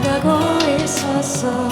다가고 있었어.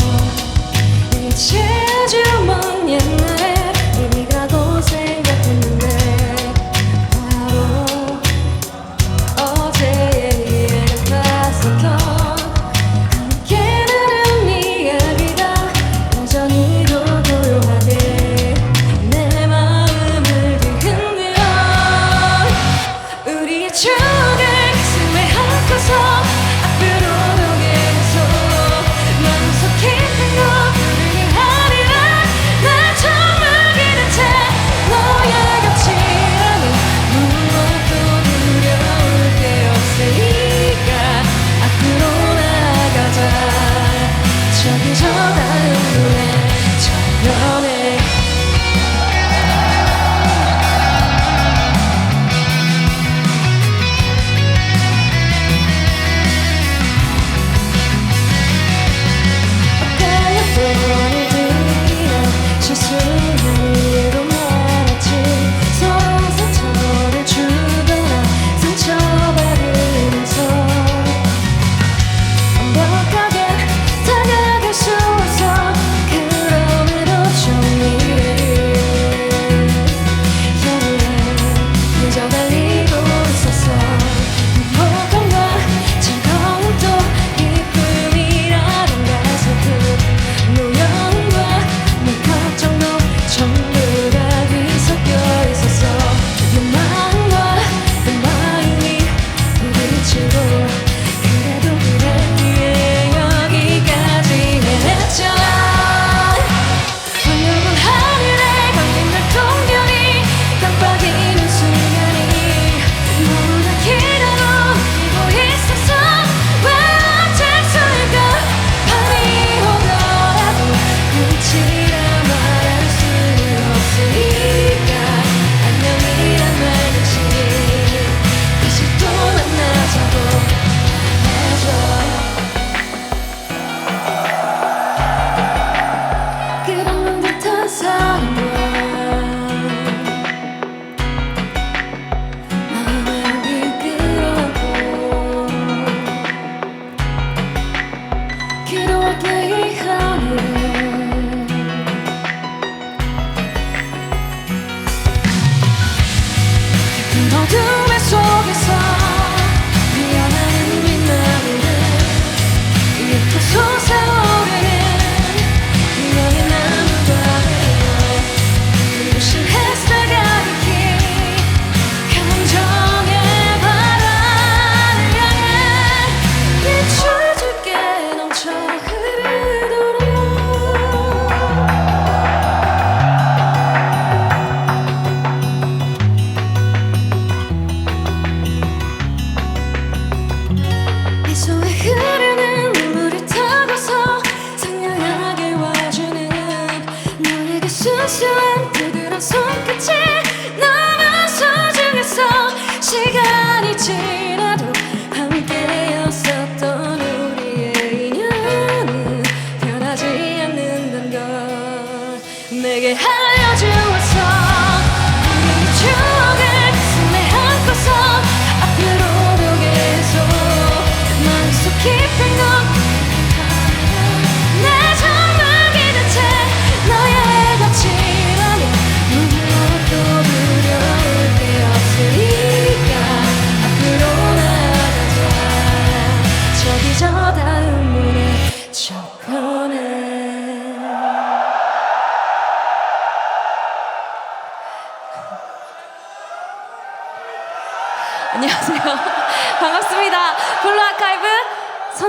시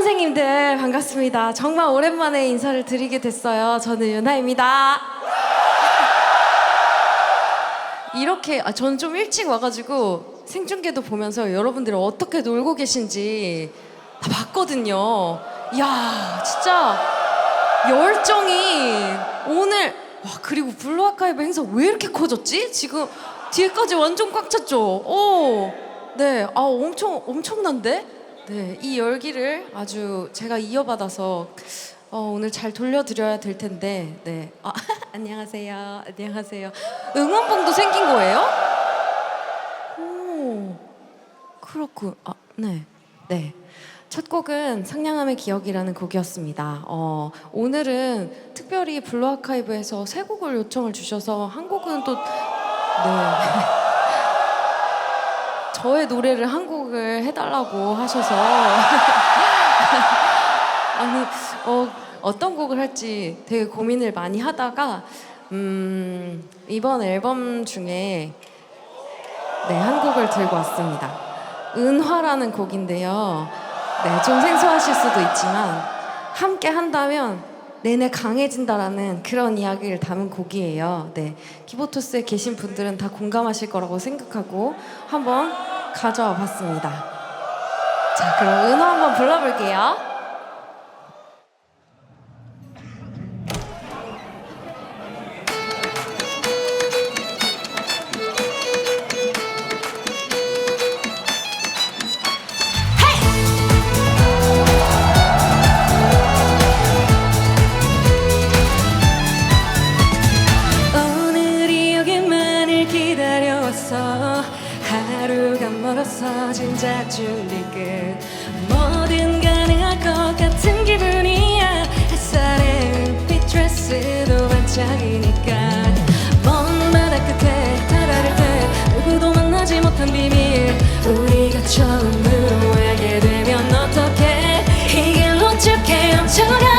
선생님들 반갑습니다. 정말 오랜만에 인사를 드리게 됐어요. 저는 유나입니다. 이렇게 아, 저는 좀 일찍 와가지고 생중계도 보면서 여러분들이 어떻게 놀고 계신지 다 봤거든요. 이야 진짜 열정이 오늘 와 그리고 블루 아카이브 행사 왜 이렇게 커졌지? 지금 뒤에까지 완전 꽉 찼죠. 오, 네, 아 엄청 엄청난데? 네, 이 열기를 아주 제가 이어받아서 어, 오늘 잘 돌려드려야 될 텐데, 네, 아, 안녕하세요, 안녕하세요. 응원봉도 생긴 거예요? 오, 그렇군. 아, 네, 네. 첫 곡은 상냥함의 기억이라는 곡이었습니다. 어, 오늘은 특별히 블루 아카이브에서 세 곡을 요청을 주셔서 한 곡은 또 네. 저의 노래를 한 곡을 해달라고 하셔서 아니 어, 어떤 곡을 할지 되게 고민을 많이 하다가 음, 이번 앨범 중에 네, 한 곡을 들고 왔습니다. 은화라는 곡인데요. 네, 좀 생소하실 수도 있지만 함께 한다면 내내 강해진다라는 그런 이야기를 담은 곡이에요. 네, 키보토스에 계신 분들은 다 공감하실 거라고 생각하고 한번 가져와 봤습니다. 자, 그럼 은화 한번 불러볼게요. 드레스도 반짝이니까. 먼 바다 끝에 다다를 때 누구도 만나지 못한 비밀. 우리가 처음으로 알게 되면 어떡해? 이 길로 쭉 헤엄쳐가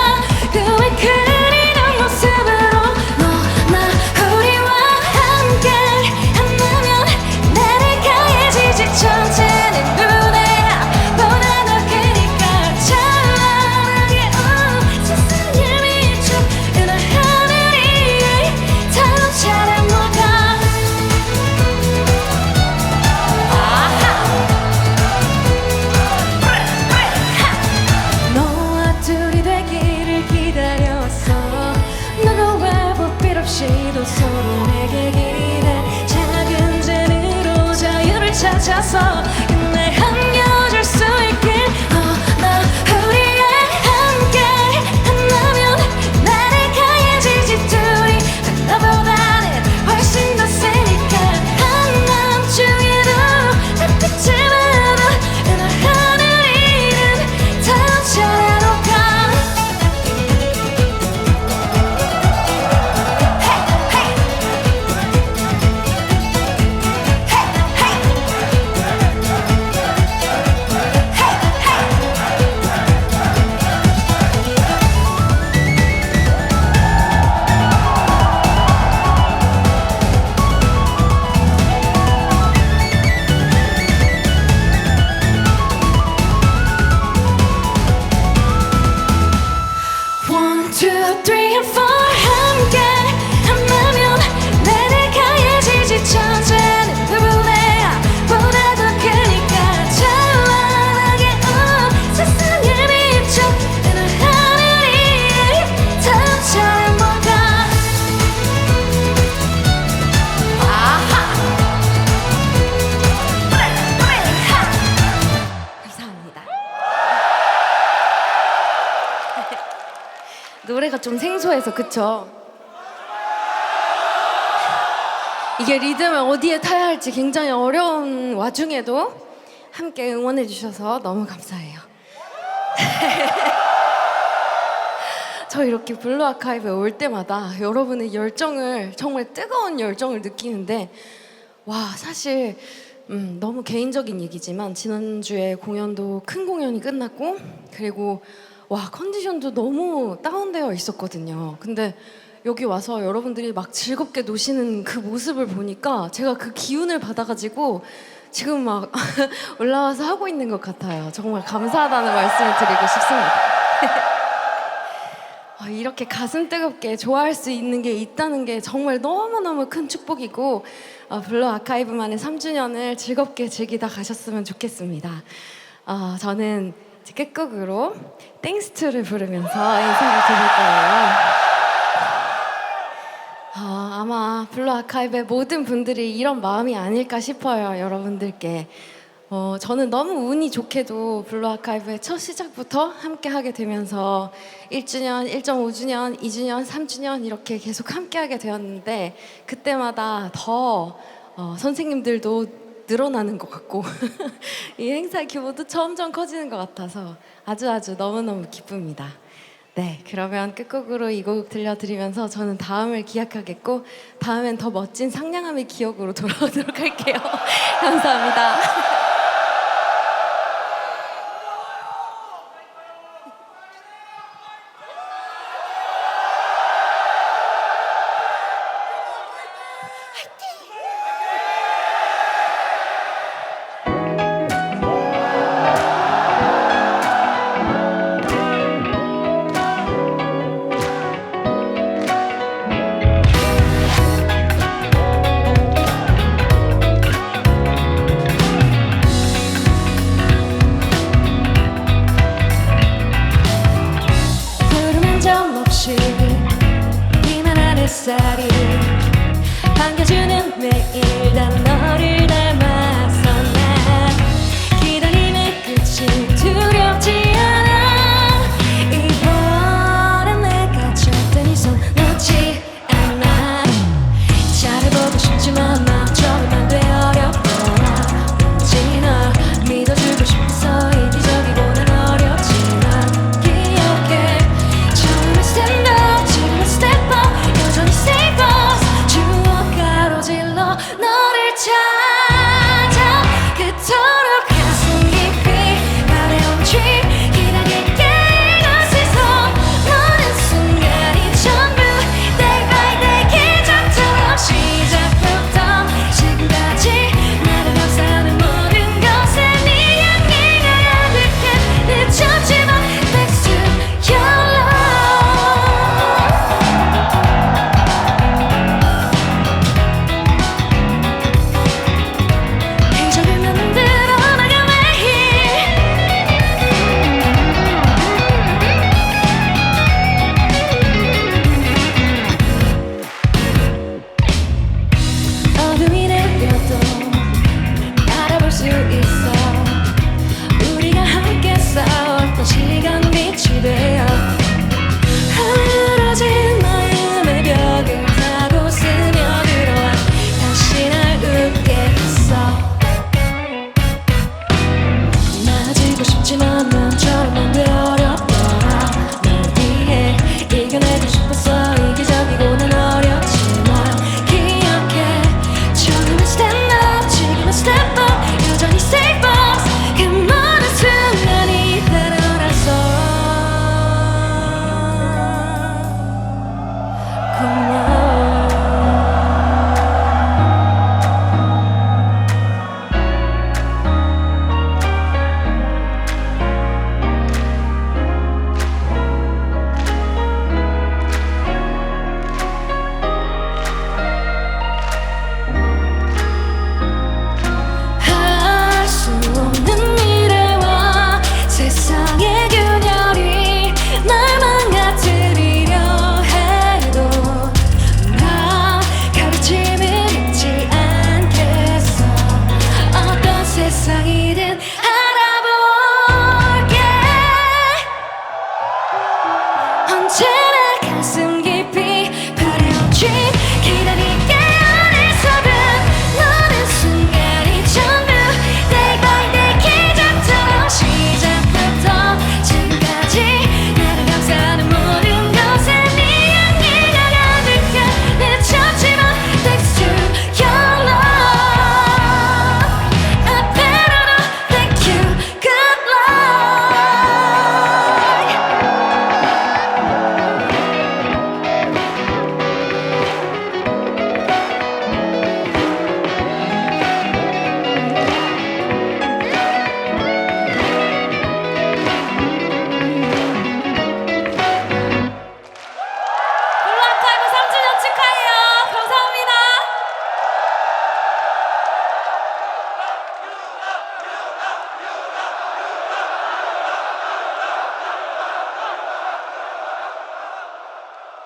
좀 생소해서 그쵸? 이게 리듬을 어디에 타야 할지 굉장히 어려운 와중에도 함께 응원해 주셔서 너무 감사해요. 저 이렇게 블루 아카이브에 올 때마다 여러분의 열정을 정말 뜨거운 열정을 느끼는데 와 사실 음, 너무 개인적인 얘기지만 지난주에 공연도 큰 공연이 끝났고 그리고 와 컨디션도 너무 다운되어 있었거든요. 근데 여기 와서 여러분들이 막 즐겁게 노시는 그 모습을 보니까 제가 그 기운을 받아가지고 지금 막 올라와서 하고 있는 것 같아요. 정말 감사하다는 말씀을 드리고 싶습니다. 아, 이렇게 가슴 뜨겁게 좋아할 수 있는 게 있다는 게 정말 너무너무 큰 축복이고 어, 블루 아카이브만의 3주년을 즐겁게 즐기다 가셨으면 좋겠습니다. 어, 저는 이제 끝곡으로 땡스 투를 부르면서 인사를 드릴 거예요. 어, 아마 블루 아카이브의 모든 분들이 이런 마음이 아닐까 싶어요, 여러분들께. 어, 저는 너무 운이 좋게도 블루 아카이브의 첫 시작부터 함께 하게 되면서 1주년, 1.5주년, 2주년, 3주년 이렇게 계속 함께 하게 되었는데 그때마다 더 어, 선생님들도 늘어나는 것 같고 이 행사 규모도 점점 커지는 것 같아서 아주 아주 너무너무 기쁩니다. 네, 그러면 끝곡으로 이 곡 들려드리면서 저는 다음을 기약하겠고 다음엔 더 멋진 상냥함의 기억으로 돌아오도록 할게요. 감사합니다.